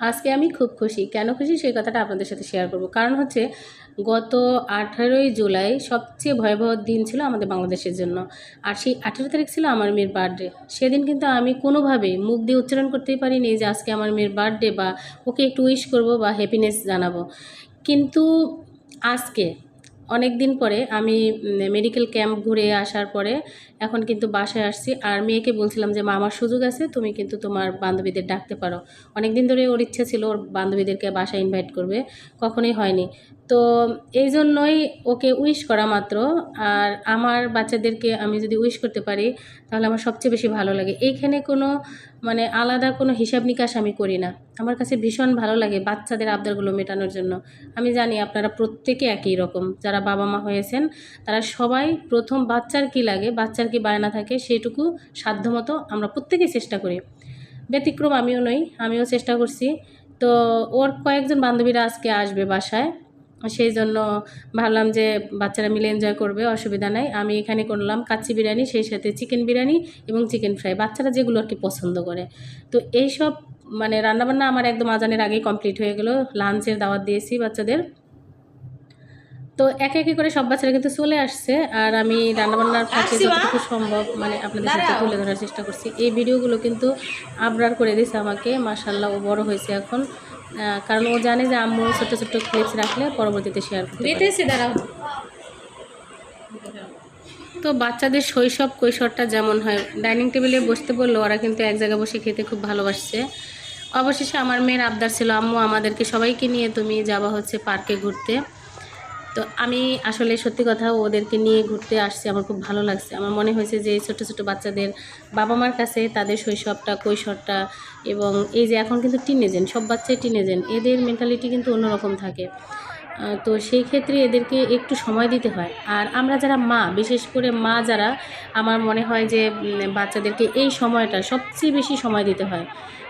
আজকে আমি খুব খুশি। কেন খুশি? সেই কথাটা আপনাদের সাথে শেয়ার করব। কারণ হচ্ছে গত আঠারোই জুলাই সবচেয়ে ভয়াবহ দিন ছিল আমাদের বাংলাদেশের জন্য। আর সেই আঠেরো তারিখ ছিল আমার মেয়ের বার্থডে সেদিন কিন্তু আমি কোনোভাবেই মুখ দিয়ে উচ্চারণ করতেই পারিনি যে আজকে আমার মেয়ের বার্থডে বা ওকে একটু উইশ করব বা হ্যাপিনেস জানাব। কিন্তু আজকে অনেক দিন পরে আমি মেডিকেল ক্যাম্প ঘুরে আসার পরে এখন কিন্তু বাসায় আসছি। আর মেয়েকে বলছিলাম যে, মা, আমার সুযোগ আছে, তুমি কিন্তু তোমার বান্ধবীদের ডাকতে পারো। অনেক দিন ধরে ওর ইচ্ছে ছিল ওর বান্ধবীদেরকে বাসায় ইনভাইট করবে, কখনোই হয়নি। তো এই জন্যই ওকে উইশ করা মাত্র। আর আমার বাচ্চাদেরকে আমি যদি উইশ করতে পারি, তাহলে আমার সবচেয়ে বেশি ভালো লাগে। এইখানে কোনো মানে আলাদা কোনো হিসাব নিকাশ আমি করি না। আমার কাছে ভীষণ ভালো লাগে বাচ্চাদের আবদারগুলো মেটানোর জন্য। আমি জানি আপনারা প্রত্যেকে একই রকম। যারা বাবা মা হয়েছেন, তারা সবাই প্রথম বাচ্চার কি লাগে, বাচ্চার কি বায়না থাকে সেটুকু সাধ্যমতো আমরা প্রত্যেকেই চেষ্টা করি। ব্যতিক্রম আমিও নই, আমিও চেষ্টা করছি। তো ওর কয়েকজন বান্ধবীরা আজকে আসবে বাসায় সেই জন্য ভাবলাম যে বাচ্চারা মিলে এনজয় করবে, অসুবিধা নাই। আমি এখানে করলাম কাচ্চি বিরিয়ানি, সেই সাথে চিকেন বিরিয়ানি এবং চিকেন ফ্রাই বাচ্চারা যেগুলো আর কি পছন্দ করে। তো এইসব মানে রান্নাবান্না আমার একদম আজানের আগেই কমপ্লিট হয়ে গেলো। লাঞ্চের দাওয়াত দিয়েছি বাচ্চাদের। তো একে একে করে সব বাচ্চারা কিন্তু চলে আসছে আর আমি রান্নাবান্নার ফাঁকে যতটুকু সম্ভব মানে আপনাদের সাথে তুলে ধরার চেষ্টা করছি। এই ভিডিওগুলো কিন্তু আবরার করে দিয়েছে আমাকে মাসাল্লাহ ও বড় হয়েছে এখন। কারণ ও জানে যে আম্মু ছোটো ছোটো ক্লিপস রাখলে পরবর্তীতে শেয়ার করতে। দাঁড়াও। তো বাচ্চাদের শৈশব কৈশোরটা যেমন হয় ডাইনিং টেবিলে বসতে বলল ওরা কিন্তু এক জায়গায় বসে খেতে খুব ভালোবাসছে। অবশেষে আমার মেয়ের আবদার ছিল আম্মু আমাদেরকে সবাইকে নিয়ে তুমি যাওয়া হচ্ছে পার্কে ঘুরতে। তো আমি আসলে সত্যি কথা ওদেরকে নিয়ে ঘুরতে আসছি, আমার খুব ভালো লাগছে। আমার মনে হয়েছে যে ছোট ছোট বাচ্চাদের বাবা মার কাছে তাদের শৈশবটা, কৈশোরটা এবং এই যে এখন কিন্তু টিনেজেন সব বাচ্চাই টিনেজেন এদের মেন্টালিটি কিন্তু অন্যরকম থাকে। তো সেই ক্ষেত্রে এদেরকে একটু সময় দিতে হয়। আর আমরা যারা মা, বিশেষ করে মা যারা, আমার মনে হয় যে বাচ্চাদেরকে এই সময়টা সবচেয়ে বেশি সময় দিতে হয়।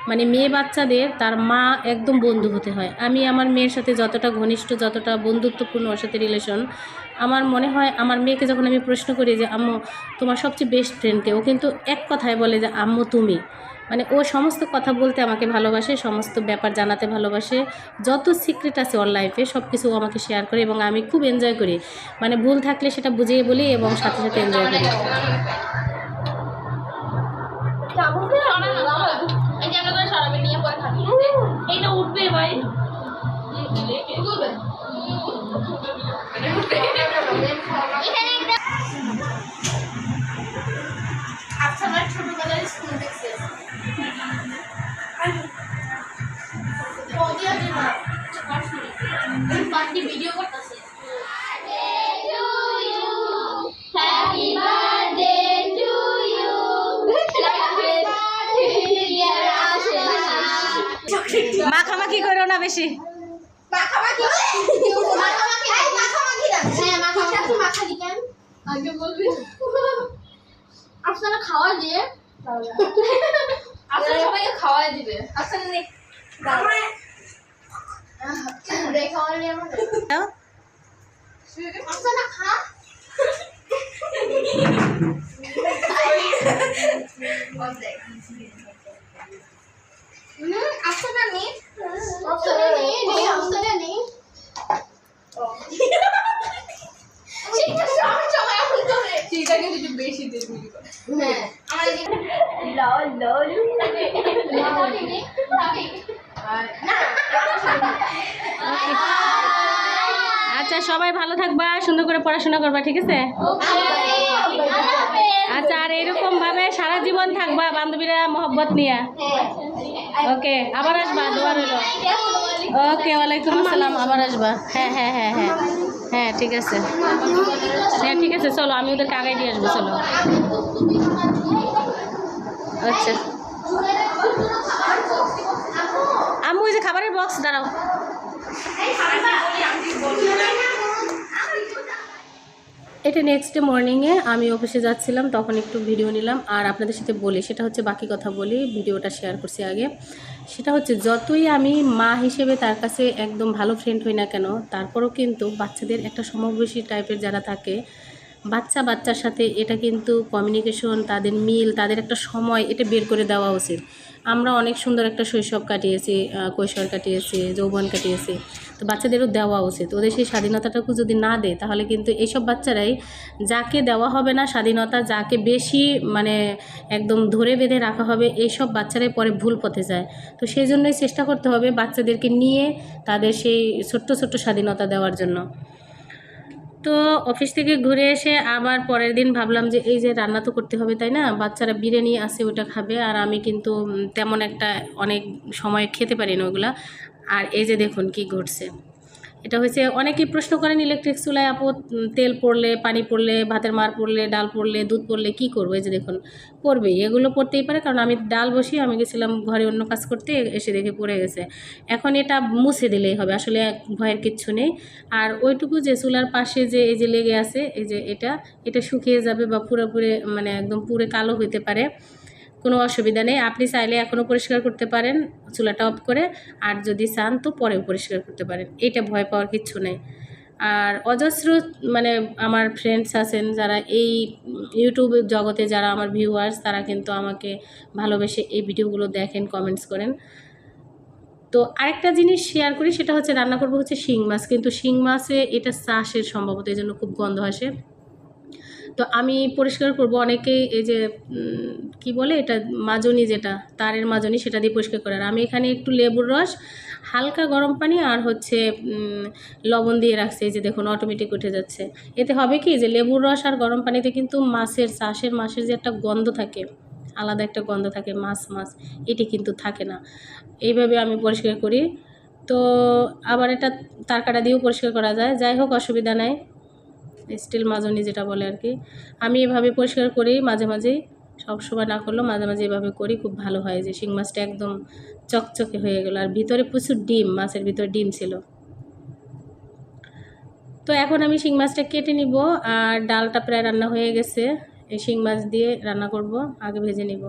মানে মেয়ে বাচ্চাদের, তার মা একদম বন্ধু হতে হয়। আমি আমার মেয়ের সাথে যতটা ঘনিষ্ঠ, যতটা বন্ধুত্বপূর্ণ ওর সাথে রিলেশন আমার মনে হয়, আমার মেয়েকে যখন আমি প্রশ্ন করি যে, আম্মু, তোমার সবচেয়ে বেস্ট ফ্রেন্ডকে ও কিন্তু এক কথায় বলে যে, আম্মু, তুমি। মানে ও সমস্ত কথা বলতে আমাকে ভালোবাসে, সমস্ত ব্যাপার জানাতে ভালোবাসে। যত সিক্রেট আছে ওর লাইফে সব কিছু আমাকে শেয়ার করে এবং আমি খুব এনজয় করি। মানে ভুল থাকলে সেটা বুঝিয়ে বলি এবং সাথে সাথে এনজয় করি। বাকি ভিডিও করতেছে Happy birthday to you. মাখামাখি করো না বেশি। মাখামাখি? মাখামাখি এই মাখামাখি হ্যাঁ মাখামাখি। মাখালি কেন? আগে বলবি। আপনারা খাওয়া দিয়ে আপনারা সবাইকে খাওয়া দিবে। আপনারা বেশি করে হ্যাঁ আমার লল লল না আচ্ছা সবাই ভালো থাকবা, সুন্দর করে পড়াশোনা করবা, ঠিক আছে? আচ্ছা আর এরকম ভাবে সারা জীবন থাকবা বান্ধবীরা মহব্বত নিয়ে। ওকে, আবার আসবা দোয়া রইল ওকে, ওয়ালাইকুম আসসালাম, আবার আসবা। হ্যাঁ হ্যাঁ হ্যাঁ হ্যাঁ। হ্যাঁ ঠিক আছে। হ্যাঁ ঠিক আছে, চলো, আমি ওদেরকে আগাই দিয়ে আসব, চলো। আচ্ছা আম্মু ওই যে খাবারের বক্স দাঁড়াও। এটা নেক্সট ডে মর্নিংয়ে আমি অফিসে যাচ্ছিলাম, তখন একটু ভিডিও নিলাম। আর আপনাদের সাথে বলি, সেটা হচ্ছে বাকি কথা বলি, ভিডিওটা শেয়ার করছি আগে। সেটা হচ্ছে, যতই আমি মা হিসেবে তার কাছে একদম ভালো ফ্রেন্ড হই না কেন, তারপরও কিন্তু বাচ্চাদের একটা সমবয়সী টাইপের যারা থাকে বাচ্চা বাচ্চার সাথে এটা কিন্তু কমিউনিকেশন তাদের মিল, তাদের একটা সময়, এটা বের করে দেওয়া উচিত। আমরা অনেক সুন্দর একটা শৈশব কাটিয়েছি কৈশোর কাটিয়েছি, যৌবন কাটিয়েছি। তো বাচ্চাদেরও দেওয়া উচিত। ওদের সেই স্বাধীনতাটুকু যদি না দেয়, তাহলে কিন্তু এইসব বাচ্চারাই যাকে দেওয়া হবে না, স্বাধীনতা যাকে বেশি মানে একদম ধরে বেঁধে রাখা হবে, এইসব বাচ্চারাই পরে ভুল পথে যায়। তো সেই জন্যই চেষ্টা করতে হবে বাচ্চাদেরকে নিয়ে তাদের সেই ছোট্ট ছোট্ট স্বাধীনতা দেওয়ার জন্য। তো অফিস থেকে ঘুরে এসে আবার পরের দিন ভাবলাম যে এই যে রান্না তো করতে হবে, তাই না? বাচ্চারা বিরিয়ানি আছে, ওটা খাবে। আর আমি কিন্তু তেমন একটা অনেক সময় খেতে পারি না ওগুলা। আর এই যে দেখুন কি ঘটছে। এটা হয়েছে, অনেকেই প্রশ্ন করেন ইলেকট্রিক চুলায় আপু তেল পড়লে, পানি পড়লে, ভাতের মার পড়লে, ডাল পড়লে, দুধ পড়লে কি করব? এই যে দেখুন, পড়বেই, এগুলো পড়তেই পারে। কারণ আমি ডাল বসিয়ে আমি গেছিলাম ঘরে অন্য কাজ করতে, এসে দেখে পড়ে গেছে। এখন এটা মুছে দিলেই হবে, আসলে ভয়ের কিচ্ছু নেই। আর ওইটুকু যে চুলার পাশে যে, এই যে লেগে আছে, এই যে এটা এটা শুকিয়ে যাবে বা পুরোপুরি মানে একদম পুরো কালো হইতে পারে। কোনো অসুবিধা নেই। আপনি চাইলে এখনও পরিষ্কার করতে পারেন, চুলাটা অফ করে, আর যদি চান তো পরেও পরিষ্কার করতে পারেন। এটা ভয় পাওয়ার কিচ্ছু নেই। আর অজস্র মানে আমার ফ্রেন্ডস আছেন যারা এই ইউটিউব জগতে যারা আমার ভিউয়ার্স তারা কিন্তু আমাকে ভালোবেসে এই ভিডিওগুলো দেখেন কমেন্টস করেন। তো আরেকটা জিনিস শেয়ার করি, সেটা হচ্ছে রান্না করব হচ্ছে শিং মাছ। কিন্তু শিং মাছে এটা চাষের সম্ভবত এই জন্য খুব গন্ধ আসে। তো আমি পরিষ্কার করব, অনেকেই এই যে কি বলে এটা, মাজনি যেটা, তারের মাজনি সেটা দিয়ে পরিষ্কার করে। আর আমি এখানে একটু লেবুর রস, হালকা গরম পানি আর হচ্ছে লবণ দিয়ে রাখছি। এই যে দেখুন অটোমেটিক উঠে যাচ্ছে। এতে হবে কি যে লেবুর রস আর গরম পানিতে কিন্তু মাছের, চাষের মাছের যে একটা গন্ধ থাকে, আলাদা একটা গন্ধ থাকে, মাছ মাছ, এটি কিন্তু থাকে না। এইভাবে আমি পরিষ্কার করি। তো আবার এটা তারকাটা দিয়েও পরিষ্কার করা যায়। যাই হোক, অসুবিধা নাই। স্টিল মাজনি যেটা বলে আর কি। আমি এভাবে পরিষ্কার করি মাঝে মাঝেই সবসময় না করলেও মাঝে মাঝে এভাবে করি, খুব ভালো হয় যে শিং মাছটা একদম চকচকে হয়ে গেল। আর ভিতরে প্রচুর ডিম, মাছের ভিতরে ডিম ছিল। তো এখন আমি শিং মাছটা কেটে নিব, আর ডালটা প্রায় রান্না হয়ে গেছে। এই শিং মাছ দিয়ে রান্না করব, আগে ভেজে নিব।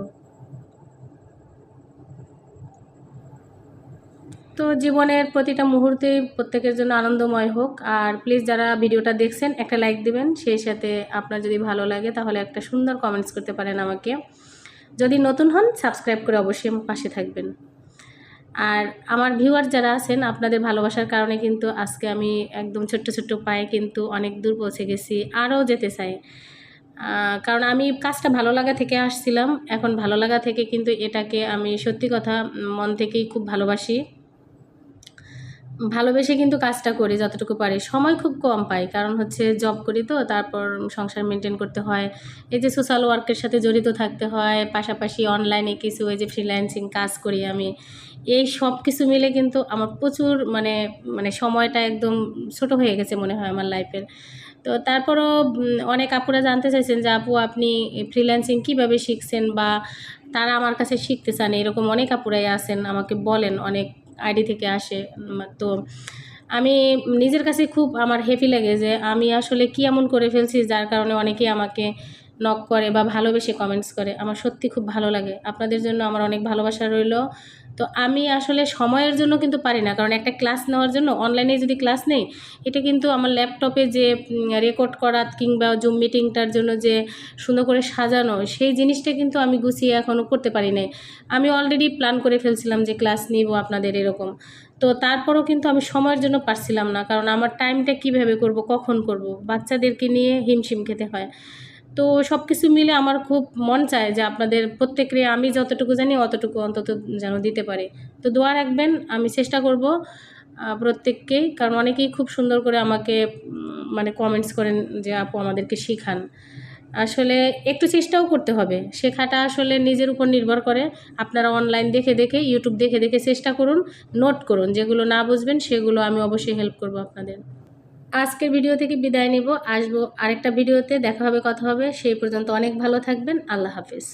তো জীবনের প্রতিটা মুহূর্তেই প্রত্যেকের জন্য আনন্দময় হোক। আর প্লিজ যারা ভিডিওটা দেখছেন, একটা লাইক দিবেন। সেই সাথে আপনার যদি ভালো লাগে, তাহলে একটা সুন্দর কমেন্টস করতে পারেন আমাকে। যদি নতুন হন সাবস্ক্রাইব করে অবশ্যই আমার পাশে থাকবেন। আর আমার ভিউয়ার যারা আছেন, আপনাদের ভালোবাসার কারণে কিন্তু আজকে আমি একদম ছোট্ট ছোট্ট পায়ে কিন্তু অনেক দূর পৌঁছে গেছি, আরও যেতে চাই। কারণ আমি কাজটা ভালো লাগা থেকে আসছিলাম। এখন ভালো লাগা থেকে কিন্তু এটাকে আমি সত্যি কথা মন থেকেই খুব ভালোবাসি। ভালোবেসে কিন্তু কাজটা করি যতটুকু পারি। সময় খুব কম পাই, কারণ হচ্ছে জব করি তো, তারপর সংসার মেনটেন করতে হয়। এই যে সোশ্যাল ওয়ার্কের সাথে জড়িত থাকতে হয়, পাশাপাশি অনলাইনে কিছু এই যে ফ্রিল্যান্সিং কাজ করি আমি। এই সব কিছু মিলে কিন্তু আমার প্রচুর মানে মানে সময়টা একদম ছোট হয়ে গেছে মনে হয় আমার লাইফের তো তারপরও অনেক আপুরা জানতে চাইছেন যে, আপু, আপনি ফ্রিল্যান্সিং কীভাবে শিখছেন? বা তারা আমার কাছে শিখতে চান, এরকম অনেক আপুরাই আছেন, আমাকে বলেন অনেক আইডি থেকে আসে তো আমি নিজের কাছে খুব আমার হ্যাপি লাগে যে আমি আসলে কি এমন করে ফেলছি, যার কারণে অনেকেই আমাকে নক করে বা ভালোবেসে কমেন্টস করে। আমার সত্যি খুব ভালো লাগে। আপনাদের জন্য আমার অনেক ভালোবাসা রইল। তো আমি আসলে সময়ের জন্য কিন্তু পারি না। কারণ একটা ক্লাস নেওয়ার জন্য অনলাইনে যদি ক্লাস নেই, এটা কিন্তু আমার ল্যাপটপে যে রেকর্ড করা কিংবা জুম মিটিংটার জন্য যে, সুন্দর করে সাজানো, সেই জিনিসটা কিন্তু আমি গুছিয়ে এখনও করতে পারি নাই। আমি অলরেডি প্ল্যান করে ফেলছিলাম যে ক্লাস নিব আপনাদের এরকম। তো তারপরও কিন্তু আমি সময়ের জন্য পারছিলাম না। কারণ আমার টাইমটা কীভাবে করব, কখন করব? বাচ্চাদেরকে নিয়ে হিমশিম খেতে হয়। তো সব কিছু মিলে আমার খুব মন চায় যে আপনাদের প্রত্যেকের আমি যতটুকু জানি অতটুকু অন্তত যেন দিতে পারি। তো দোয়া রাখবেন, আমি চেষ্টা করব প্রত্যেককেই কারণ অনেকেই খুব সুন্দর করে আমাকে মানে কমেন্টস করেন যে, আপু, আমাদেরকে শিখান। আসলে একটু চেষ্টাও করতে হবে। শেখাটা আসলে নিজের উপর নির্ভর করে। আপনারা অনলাইন দেখে দেখে ইউটিউব দেখে দেখে চেষ্টা করুন নোট করুন। যেগুলো না বুঝবেন, সেগুলো আমি অবশ্যই হেল্প করব আপনাদের। আজকের ভিডিও থেকে বিদায় নিব। আসব আরেকটা ভিডিওতে, দেখা হবে, কথা হবে। সেই পর্যন্ত অনেক ভালো থাকবেন। আল্লাহ হাফিজ।